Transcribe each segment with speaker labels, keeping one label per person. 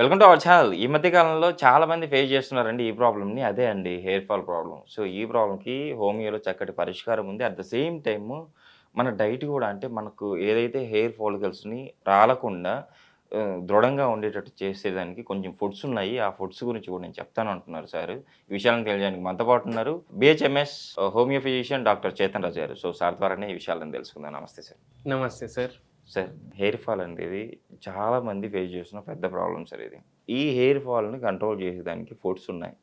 Speaker 1: Welcome to our channel. ఈ మధ్య కాలంలో చాలామంది ఫేస్ చేస్తున్నారండి ఈ ప్రాబ్లమ్ని అదే అండి హెయిర్ ఫాల్ ప్రాబ్లం సో ఈ ప్రాబ్లంకి హోమియోలో చక్కటి పరిష్కారం ఉంది. అట్ ద సేమ్ టైమ్ మన డైట్ కూడా అంటే మనకు ఏదైతే హెయిర్ ఫాలికల్స్ని రాలకుండా దృఢంగా ఉండేటట్టు చేసేదానికి కొంచెం ఫుడ్స్ ఉన్నాయి. ఆ ఫుడ్స్ గురించి కూడా నేను చెప్తాను అంటున్నారు సార్. ఈ విషయాలను తెలియడానికి మనతో పాటు ఉన్నారు BHMS homeo physician doctor Chetan Raju garu. So sir ద్వారానే ఈ విషయాలను తెలుసుకుందాం. నమస్తే సార్.
Speaker 2: నమస్తే సార్.
Speaker 1: సార్ హెయిర్ ఫాల్ అనేది చాలా మంది ఫేస్ చేస్తున్న పెద్ద ప్రాబ్లం సార్ ఇది. ఈ హెయిర్ ఫాల్ని కంట్రోల్ చేసేదానికి ఫుడ్స్ ఉన్నాయి.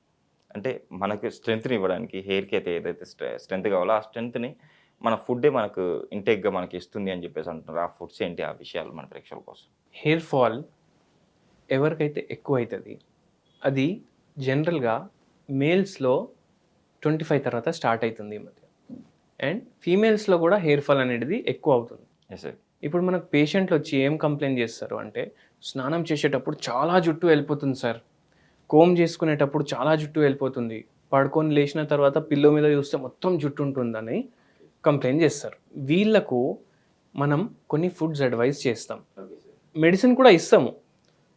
Speaker 1: అంటే మనకు స్ట్రెంత్ని ఇవ్వడానికి హెయిర్కి అయితే ఏదైతే స్ట్రెంత్ కావాలో ఆ స్ట్రెంత్ని మన ఫుడ్డే మనకు ఇంటేక్గా మనకి ఇస్తుంది అని చెప్పేసి అంటున్నారు. ఆ ఫుడ్స్ ఏంటి? ఆ విషయాలు మన ప్రేక్షకుల కోసం.
Speaker 2: హెయిర్ ఫాల్ ఎవరికైతే ఎక్కువ అవుతుంది అది జనరల్గా మేల్స్లో ట్వంటీ ఫైవ్ తర్వాత స్టార్ట్ అవుతుంది ఈ మధ్య. అండ్ ఫీమేల్స్లో కూడా హెయిర్ ఫాల్ అనేది ఎక్కువ అవుతుంది.
Speaker 1: ఎస్ సార్
Speaker 2: ఇప్పుడు మనకు పేషెంట్లు వచ్చి ఏం కంప్లైంట్ చేస్తారు అంటే స్నానం చేసేటప్పుడు చాలా జుట్టు వెళ్ళిపోతుంది సార్. కోమ్ చేసుకునేటప్పుడు చాలా జుట్టు వెళ్ళిపోతుంది. పడుకొని లేచిన తర్వాత పిల్లో మీద చూస్తే మొత్తం జుట్టు ఉంటుందని కంప్లైంట్ చేస్తారు. వీళ్ళకు మనం కొన్ని ఫుడ్స్ అడ్వైస్ చేస్తాం. మెడిసిన్ కూడా ఇస్తాము.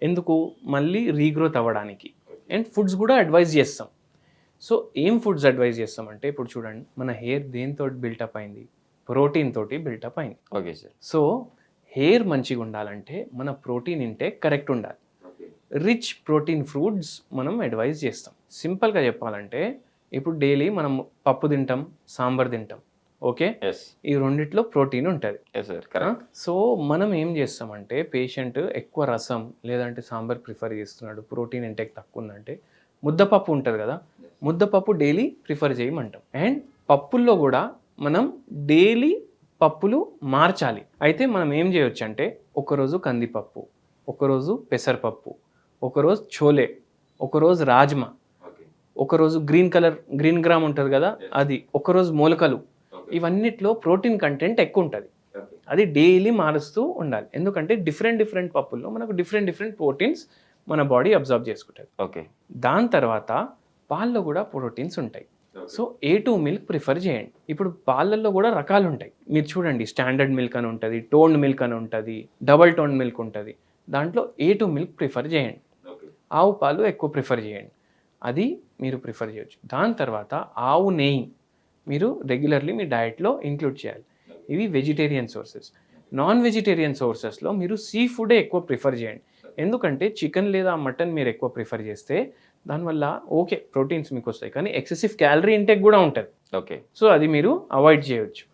Speaker 2: ఎందుకు? మళ్ళీ రీగ్రోత్ అవ్వడానికి. అండ్ ఫుడ్స్ కూడా అడ్వైజ్ చేస్తాం. సో ఏం ఫుడ్స్ అడ్వైజ్ చేస్తామంటే ఇప్పుడు చూడండి మన హెయిర్ దేంతో బిల్టప్ అయింది? ప్రోటీన్ తోటి బిల్టప్ అయింది.
Speaker 1: Okay sir.
Speaker 2: సో హెయిర్ మంచిగా ఉండాలంటే మన ప్రోటీన్ ఇంటేక్ కరెక్ట్ ఉండాలి. రిచ్ ప్రోటీన్ ఫ్రూట్స్ మనం అడ్వైజ్ చేస్తాం. సింపుల్గా చెప్పాలంటే ఇప్పుడు డైలీ మనం పప్పు తింటాం సాంబార్ తింటాం ఓకే?
Speaker 1: ఎస్
Speaker 2: ఈ రెండిట్లో ప్రోటీన్ ఉంటుంది. సో మనం ఏం చేస్తామంటే పేషెంట్ ఎక్కువ రసం లేదంటే సాంబార్ ప్రిఫర్ చేస్తున్నాడు ప్రోటీన్ ఇంటేక్ తక్కువ ఉందంటే ముద్దపప్పు ఉంటుంది కదా? ముద్దపప్పు డైలీ ప్రిఫర్ చేయమంటాం. అండ్ పప్పుల్లో కూడా మనం డైలీ పప్పులు మార్చాలి. అయితే మనం ఏం చేయొచ్చు అంటే ఒకరోజు కందిపప్పు ఒకరోజు పెసరపప్పు ఒకరోజు చోలే ఒకరోజు రాజ్మా ఒకరోజు గ్రీన్ కలర్ గ్రీన్ గ్రామ్ ఉంటుంది కదా అది ఒకరోజు మొలకలు ఇవన్నిట్లో ప్రోటీన్ కంటెంట్ ఎక్కువ ఉంటుంది అది డైలీ మారుస్తూ ఉండాలి. ఎందుకంటే డిఫరెంట్ డిఫరెంట్ పప్పుల్లో మనకు డిఫరెంట్ డిఫరెంట్ ప్రోటీన్స్ మన బాడీ అబ్జర్వ్ చేసుకుంటుంది.
Speaker 1: ఓకే.
Speaker 2: దాని తర్వాత పాల్లో కూడా ప్రోటీన్స్ ఉంటాయి. So A two milk prefer చేయండి. ఇప్పుడు పాలల్లో కూడా రకాలు ఉంటాయి మీరు చూడండి స్టాండర్డ్ మిల్క్ అని ఉంటుంది టోన్డ్ మిల్క్ అని ఉంటుంది డబల్ టోన్ మిల్క్ ఉంటుంది. దాంట్లో ఏ టూ మిల్క్ ప్రిఫర్ చేయండి. ఆవు పాలు ఎక్కువ ప్రిఫర్ చేయండి. అది మీరు ప్రిఫర్ చేయొచ్చు. దాని తర్వాత ఆవు నెయ్యి మీరు రెగ్యులర్లీ మీ డయట్లో ఇంక్లూడ్ చేయాలి. ఇవి వెజిటేరియన్ సోర్సెస్ నాన్ వెజిటేరియన్ సోర్సెస్లో మీరు సీ ఫుడే ఎక్కువ ప్రిఫర్ చేయండి. ఎందుకంటే చికెన్ లేదా మటన్ మీరు ఎక్కువ ప్రిఫర్ చేస్తే దానివల్ల ఓకే ప్రోటీన్స్ మీకు వస్తాయి కానీ ఎక్సెసివ్ క్యాలరీ ఇంటెక్ కూడా ఉంటుంది.
Speaker 1: ఓకే.
Speaker 2: సో అది మీరు అవాయిడ్ చేయొచ్చు.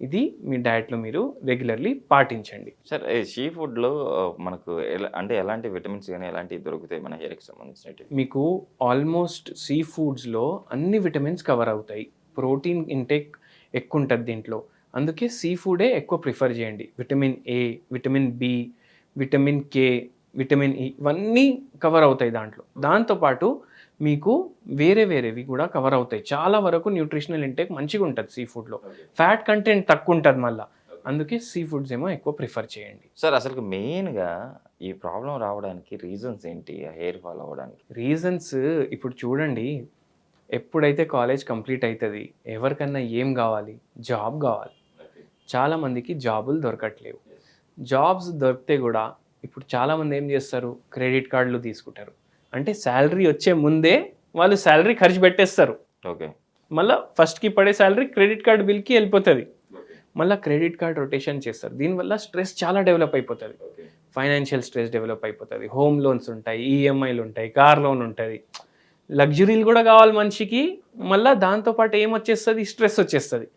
Speaker 2: ఇది మీ డయట్లో మీరు రెగ్యులర్లీ పాటించండి.
Speaker 1: సార్ సీ ఫుడ్లో మనకు ఎలా అంటే ఎలాంటి విటమిన్స్ కానీ ఎలాంటివి దొరుకుతాయి మన హెయిర్కి సంబంధించినవి?
Speaker 2: మీకు ఆల్మోస్ట్ సీ ఫుడ్స్లో అన్ని విటమిన్స్ కవర్ అవుతాయి. ప్రోటీన్ ఇంటేక్ ఎక్కువ ఉంటుంది దీంట్లో. అందుకే సీ ఫుడే ఎక్కువ ప్రిఫర్ చేయండి. Vitamin A vitamin B vitamin K vitamin E ఇవన్నీ కవర్ అవుతాయి దాంట్లో. దాంతోపాటు మీకు వేరే వేరేవి కూడా కవర్ అవుతాయి. చాలా వరకు న్యూట్రిషనల్ ఇంటేక్ మంచిగా ఉంటుంది సీ ఫుడ్లో ఫ్యాట్ కంటెంట్ తక్కువ ఉంటుంది మళ్ళీ. అందుకే సీ ఫుడ్స్ ఏమో ఎక్కువ ప్రిఫర్ చేయండి.
Speaker 1: సార్ అసలు మెయిన్గా ఈ ప్రాబ్లం రావడానికి రీజన్స్ ఏంటి? హెయిర్ ఫాల్ అవ్వడానికి.
Speaker 2: రీజన్స్ ఇప్పుడు చూడండి. ఎప్పుడైతే కాలేజ్ కంప్లీట్ అవుతుంది ఎవరికన్నా ఏం కావాలి? జాబ్ కావాలి. చాలామందికి జాబులు దొరకట్లేవు. జాబ్స్ దొరికితే కూడా ఇప్పుడు చాలామంది ఏం చేస్తారు? క్రెడిట్ కార్డులు తీసుకుంటారు. అంటే శాలరీ వచ్చే ముందే వాళ్ళు శాలరీ ఖర్చు పెట్టేస్తారు.
Speaker 1: ఓకే.
Speaker 2: మళ్ళీ ఫస్ట్కి పడే శాలరీ క్రెడిట్ కార్డ్ బిల్కి వెళ్ళిపోతుంది. మళ్ళీ క్రెడిట్ కార్డ్ రొటేషన్ చేస్తారు. దీనివల్ల స్ట్రెస్ చాలా డెవలప్ అయిపోతుంది. ఫైనాన్షియల్ స్ట్రెస్ డెవలప్ అయిపోతుంది. హోమ్ లోన్స్ ఉంటాయి ఈఎంఐలు ఉంటాయి కార్ లోన్ ఉంటుంది. లగ్జరీలు కూడా కావాలి మనిషికి. మళ్ళీ దాంతోపాటు ఏం వచ్చేస్తుంది? స్ట్రెస్ వచ్చేస్తుంది.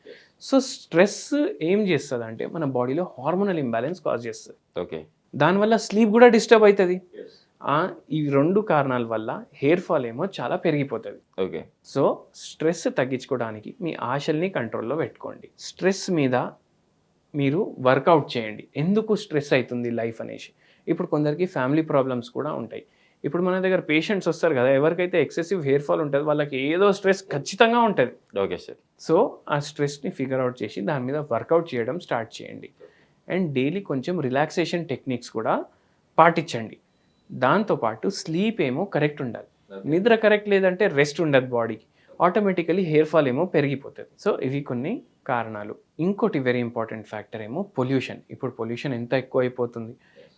Speaker 2: సో స్ట్రెస్ ఏం చేస్తుంది అంటే మన బాడీలో హార్మోనల్ ఇంబ్యాలెన్స్ కాజ్ చేస్తుంది.
Speaker 1: ఓకే.
Speaker 2: దానివల్ల స్లీప్ కూడా డిస్టర్బ్ అవుతుంది. ఆ, ఈ రెండు కారణాల వల్ల హెయిర్ ఫాల్ ఏమో చాలా పెరిగిపోతుంది.
Speaker 1: ఓకే.
Speaker 2: సో స్ట్రెస్ తగ్గించుకోవడానికి మీ ఆశల్ని కంట్రోల్లో పెట్టుకోండి. స్ట్రెస్ మీద మీరు వర్కౌట్ చేయండి. ఎందుకు స్ట్రెస్ అవుతుంది లైఫ్ అనేసి? ఇప్పుడు కొందరికి ఫ్యామిలీ ప్రాబ్లమ్స్ కూడా ఉంటాయి. ఇప్పుడు మన దగ్గర పేషెంట్స్ వస్తారు కదా ఎవరికైతే ఎక్సెసివ్ హెయిర్ ఫాల్ ఉంటుంది వాళ్ళకి ఏదో స్ట్రెస్ ఖచ్చితంగా ఉంటుంది.
Speaker 1: Okay sir.
Speaker 2: సో ఆ స్ట్రెస్ని ఫిగర్ అవుట్ చేసి దాని మీద వర్కౌట్ చేయడం స్టార్ట్ చేయండి. అండ్ డైలీ కొంచెం రిలాక్సేషన్ టెక్నిక్స్ కూడా పాటించండి. దాంతోపాటు స్లీప్ ఏమో కరెక్ట్ ఉండాలి. నిద్ర కరెక్ట్ లేదంటే రెస్ట్ ఉండదు బాడీకి. ఆటోమేటికలీ హెయిర్ ఫాల్ ఏమో పెరిగిపోతుంది. సో ఇవి కొన్ని కారణాలు. ఇంకోటి వెరీ ఇంపార్టెంట్ ఫ్యాక్టర్ ఏమో పొల్యూషన్. ఇప్పుడు పొల్యూషన్ ఎంత ఎక్కువ అయిపోతుంది?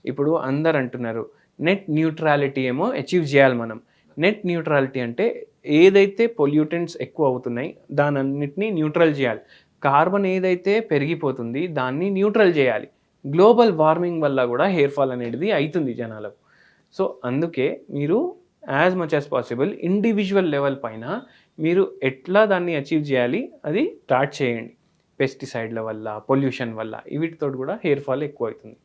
Speaker 2: ఇప్పుడు అందరు అంటున్నారు నెట్ న్యూట్రాలిటీ ఏమో అచీవ్ చేయాలి మనం. నెట్ న్యూట్రాలిటీ అంటే ఏదైతే పొల్యూటెంట్స్ ఎక్కువ అవుతున్నాయి దానన్నిటిని న్యూట్రల్ చేయాలి. కార్బన్ ఏదైతే పెరిగిపోతుంది దాన్ని న్యూట్రల్ చేయాలి. గ్లోబల్ వార్మింగ్ వల్ల కూడా హెయిర్ ఫాల్ అనేది అవుతుంది జనాలకు. సో అందుకే మీరు as much as possible individual level పైన మీరు ఎట్లా దాన్ని అచీవ్ చేయాలి అది స్టార్ట్ చేయండి. పెస్టిసైడ్ల వల్ల పొల్యూషన్ వల్ల వీటితో కూడా హెయిర్ ఫాల్ ఎక్కువ అవుతుంది.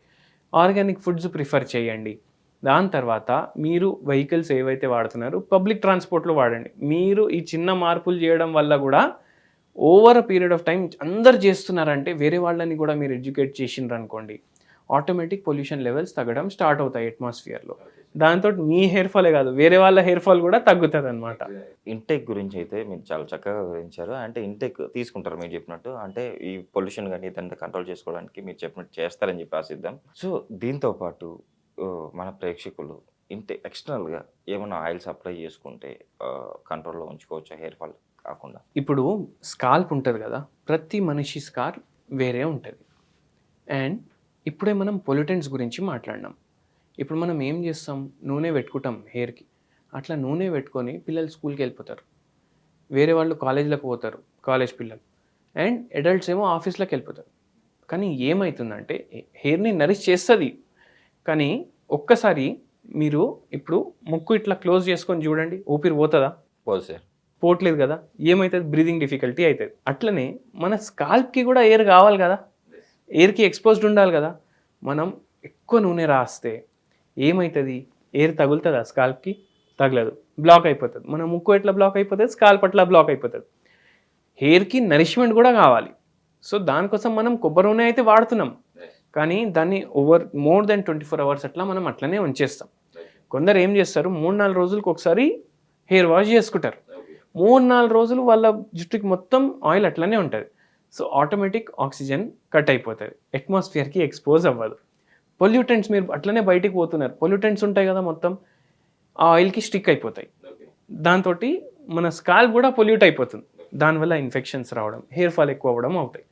Speaker 2: ఆర్గానిక్ ఫుడ్స్ ప్రిఫర్ చేయండి. దాని తర్వాత మీరు వెహికల్స్ ఏవైతే వాడుతున్నారో పబ్లిక్ ట్రాన్స్పోర్ట్లో వాడండి. మీరు ఈ చిన్న మార్పులు చేయడం వల్ల కూడా over a period of time అందరు చేస్తున్నారంటే వేరే వాళ్ళని కూడా మీరు ఎడ్యుకేట్ చేసిండ్రు అనుకోండి. ఆటోమేటిక్ పొల్యూషన్ లెవెల్స్ తగ్గడం స్టార్ట్ అవుతాయి అట్మాస్ఫియర్లో. దాంతో మీ హెయిర్ ఫాలే కాదు వేరే వాళ్ళ హెయిర్ ఫాల్ కూడా తగ్గుతుంది అనమాట
Speaker 1: ఇంటెక్ గురించి అయితే మీరు చాలా చక్కగా వివరించారు. అంటే ఇంటెక్ తీసుకుంటారు మీరు చెప్పినట్టు. అంటే ఈ పొల్యూషన్ కానీ ఇదంతా కంట్రోల్ చేసుకోవడానికి మీరు చెప్పినట్టు చేస్తారని చెప్పి ఆశిద్దాం. సో దీంతో పాటు మన ప్రేక్షకులు ఇంటే ఎక్స్టర్నల్గా ఏమైనా ఆయిల్స్ అప్లై చేసుకుంటే కంట్రోల్లో ఉంచుకోవచ్చు హెయిర్ ఫాల్ కాకుండా?
Speaker 2: ఇప్పుడు స్కాల్ప్ ఉంటుంది కదా ప్రతి మనిషి స్కార్ వేరే ఉంటుంది. అండ్ ఇప్పుడే మనం పొల్యూటెంట్స్ గురించి మాట్లాడినాం. ఇప్పుడు మనం ఏం చేస్తాం? నూనె పెట్టుకుంటాం హెయిర్కి అట్లా నూనె పెట్టుకొని పిల్లలు స్కూల్కి వెళ్ళిపోతారు. వేరే వాళ్ళు కాలేజీలకు పోతారు కాలేజ్ పిల్లలు. అండ్ అడల్ట్స్ ఏమో ఆఫీస్లోకి వెళ్ళిపోతారు. కానీ ఏమవుతుందంటే హెయిర్ని నరిష్ చేస్తుంది. కానీ ఒక్కసారి మీరు ఇప్పుడు ముక్కు ఇట్లా క్లోజ్ చేసుకొని చూడండి ఊపిరి పోతుందా?
Speaker 1: పోదు సార్.
Speaker 2: పోవట్లేదు కదా ఏమవుతుంది బ్రీదింగ్ డిఫికల్టీ అవుతుంది అట్లనే మన స్కాల్ప్కి కూడా ఎయిర్ కావాలి కదా. ఎయిర్కి ఎక్స్పోజ్డ్ ఉండాలి కదా. మనం ఎక్కువ నూనె రాస్తే ఏమవుతుంది ఎయిర్ తగులుతుందా స్కాల్ప్కి? తగలదు. బ్లాక్ అయిపోతుంది. మన ముక్కు ఎట్లా బ్లాక్ అయిపోతుంది? స్కాల్ప్ అట్లా బ్లాక్ అయిపోతుంది. హెయిర్కి నరిష్మెంట్ కూడా కావాలి. సో దానికోసం మనం కొబ్బరి నూనె అయితే వాడుతున్నాం. కానీ దాన్ని over more than twenty four hours అట్లా మనం అట్లనే ఉంచేస్తాం. కొందరు ఏం చేస్తారు? మూడు నాలుగు రోజులకు ఒకసారి హెయిర్ వాష్ చేసుకుంటారు. మూడు నాలుగు రోజులు వాళ్ళ జుట్టుకి మొత్తం ఆయిల్ అట్లనే ఉంటుంది. సో ఆటోమేటిక్ ఆక్సిజన్ కట్ అయిపోతుంది. అట్మాస్ఫియర్కి ఎక్స్పోజ్ అవ్వదు. పొల్యూటెంట్స్ మీరు అట్లనే బయటికి పోతున్నారు. పొల్యూటెంట్స్ ఉంటాయి కదా మొత్తం. ఆ ఆయిల్కి స్టిక్ అయిపోతాయి. దాంతో మన స్కాల్ కూడా పొల్యూట్ అయిపోతుంది. దానివల్ల ఇన్ఫెక్షన్స్ రావడం హెయిర్ ఫాల్ ఎక్కువ అవ్వడం అవుతాయి.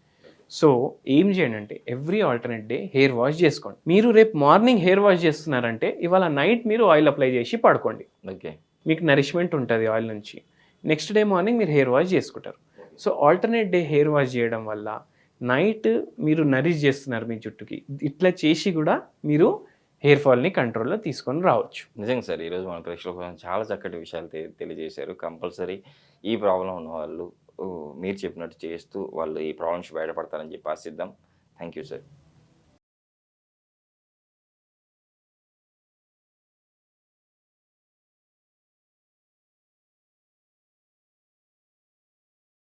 Speaker 2: సో ఏం చేయండి అంటే every alternate day hair wash చేసుకోండి. మీరు రేపు మార్నింగ్ హెయిర్ వాష్ చేస్తున్నారంటే ఇవాళ నైట్ మీరు ఆయిల్ అప్లై చేసి పడుకోండి.
Speaker 1: ఓకే.
Speaker 2: మీకు నరిష్మెంట్ ఉంటుంది ఆయిల్ నుంచి. నెక్స్ట్ డే మార్నింగ్ మీరు హెయిర్ వాష్ చేసుకుంటారు. So alternate day hair wash చేయడం వల్ల నైట్ మీరు నరిష్ చేస్తున్నారు మీ జుట్టుకి ఇట్లా చేసి కూడా మీరు హెయిర్ ఫాల్ని కంట్రోల్లో తీసుకొని రావచ్చు.
Speaker 1: నిజంగా సార్ ఈరోజు మన ప్రేక్షకుల కోసం చాలా చక్కటి విషయాలు తెలియజేశారు. కంపల్సరీ ఈ ప్రాబ్లం ఉన్న వాళ్ళు మీరు చెప్పినట్టు చేస్తూ వాళ్ళు ఈ ప్రాబ్లమ్స్ బయటపడతారని చెప్పి ఆశిద్దాం. Thank you sir